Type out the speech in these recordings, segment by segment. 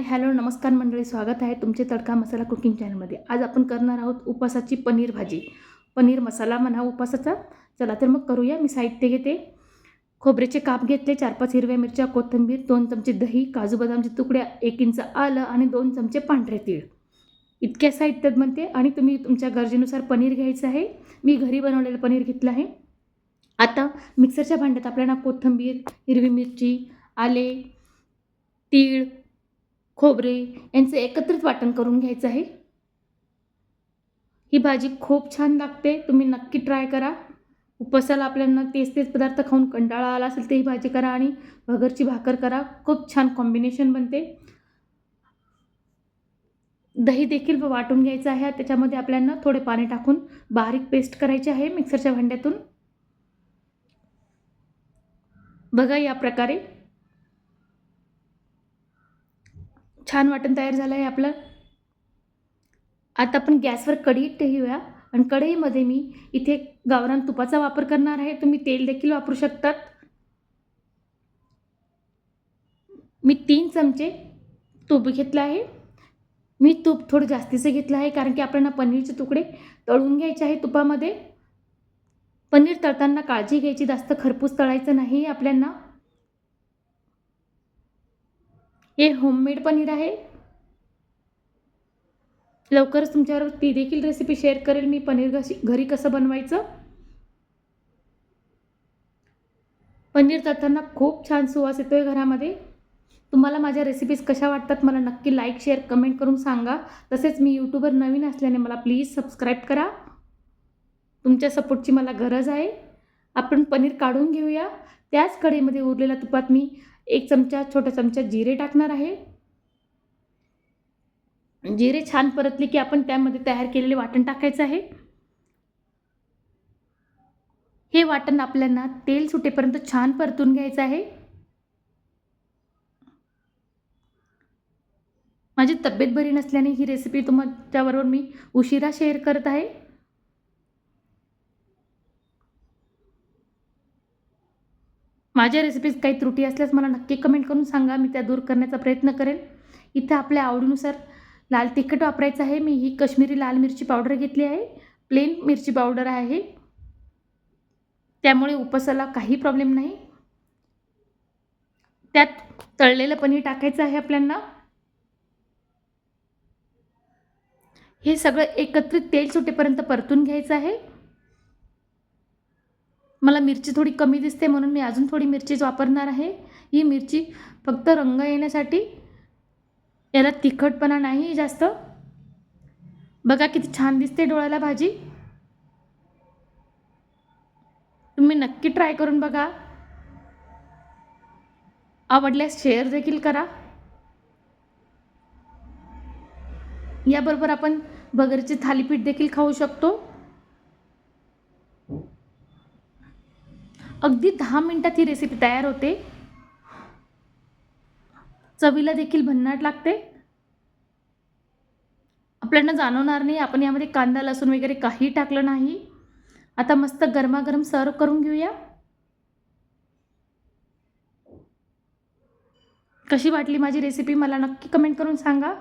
Hi hello नमस्कार मंडळी स्वागत आहे तुमचे तडका मसाला कुकिंग चॅनलमध्ये. आज आपण करणार आहोत उपासाची पनीर भाजी. पनीर मसाला म्हणा उपासाचा. चला तर मग करूया मी साहित्य घेते. खोबऱ्याचे काप घेतले चार पाच हिरव्या मिरच्या कोथिंबीर दोन चमचे दही काजू बदामचे तुकड्या एक इंच आलं आणि दोन चमचे पांढरे तीळ. इतक्या साहित्यात बनते आणि तुम्ही तुमच्या गरजेनुसार पनीर घ्यायचं आहे. मी घरी बनवलेलं पनीर घेतलं आहे. आता मिक्सरच्या भांड्यात आपल्याला कोथिंबीर हिरवी मिरची आले तीळ खोबरे यांचं एकत्रित वाटण करून घ्यायचं आहे. ही भाजी खूप छान लागते. तुम्ही नक्की ट्राय करा. उपसाला आपल्याला तेच तेच पदार्थ खाऊन कंटाळा आला असेल तर ही भाजी करा आणि भगरची भाकर करा. खूप छान कॉम्बिनेशन बनते. दही देखील वाटून घ्यायचं आहे. त्याच्यामध्ये आपल्याला थोडे पाणी टाकून बारीक पेस्ट करायची आहे मिक्सरच्या भांड्यातून. बघा या प्रकारे. छान वाटण तयार झालं आहे आपलं. आता आपण गॅसवर कढई ठेवूया. आणि कढईमध्ये मी इथे गावरान तुपाचा वापर करणार आहे. तुम्ही तेल देखील वापरू शकतात. मी तीन चमचे तूप घेतलं आहे. मी तूप थोडं जास्तीचं घेतलं आहे कारण की आपल्याला पनीरचे तुकडे तळून घ्यायचे आहे तुपामध्ये. पनीर तळताना काळजी घ्यायची. जास्त खरपूस तळायचं नाही आपल्यांना हे होममेड पनीर आहे. लवकरच तुमच्यावर ती देखील रेसिपी शेअर करेल मी पनीर घशी घरी कसं बनवायचं. पनीर जाताना खूप छान सुवास येतो आहे घरामध्ये. तुम्हाला माझ्या रेसिपीज कशा वाटतात मला नक्की लाईक शेअर कमेंट करून सांगा. तसेच मी यूट्यूबवर नवीन असल्याने मला प्लीज सबस्क्राईब करा. तुमच्या सपोर्टची मला गरज आहे. आपण पनीर काढून घेऊया. त्याच कढईमध्ये उरलेल्या तुपात मी एक चमचा छोटा चमचा जिरे टाकणार आहे. जिरे छान परतले की आपण त्यामध्ये तयार केलेले वाटण टाकायचं आहे. हे वाटण आपल्याला तेल सुटेपर्यंत छान परतून घ्यायचं आहे. माझी तब्येत बरी नसल्याने ही रेसिपी तुमच्याबरोबर मी उशिरा शेअर करत आहे. माझ्या रेसिपीज काही त्रुटी असल्यास मला नक्की कमेंट करून सांगा. मी त्या दूर करण्याचा प्रयत्न करेन. इथं आपल्या आवडीनुसार लाल तिखट वापरायचं आहे. मी ही कश्मीरी लाल मिरची पावडर घेतली आहे. प्लेन मिरची पावडर आहे. त्यामुळे उपसाला काही प्रॉब्लेम नाही. त्यात तळलेलं पनीर टाकायचं आहे आपल्यांना. हे सगळं एकत्रित तेल सुटेपर्यंत परतून घ्यायचं आहे. मला मिरची थोडी कमी दिसते म्हणून मी अजून थोडी मिरचीच वापरणार आहे. ही मिरची फक्त रंग येण्यासाठी याला तिखटपणा नाही जास्त. बघा किती छान दिसते डोळ्याला भाजी. तुम्ही नक्की ट्राय करून बघा. आवडल्यास शेअर देखील करा. याबरोबर आपण बगरचे थालीपीठ देखील खाऊ शकतो. अगदी दहा मिनटात ही रेसिपी तयार होते. चवीला देखील भन्नाट लागते. आपल्याला जाणवणार नाही आपण यामध्ये कांदा लसूण वगैरे काही टाकलं नाही. आता मस्त गरमागरम सर्व करून घेऊया. कशी वाटली माझी रेसिपी मला नक्की कमेंट करून सांगा.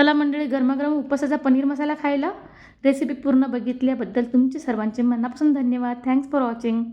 चला मंडळी गरमागरम उपवासाचा पनीर मसाला खायला रेसिपी पूर्ण बघितल्याबद्दल तुमचे सर्वांचे मनापासून धन्यवाद. Thanks for watching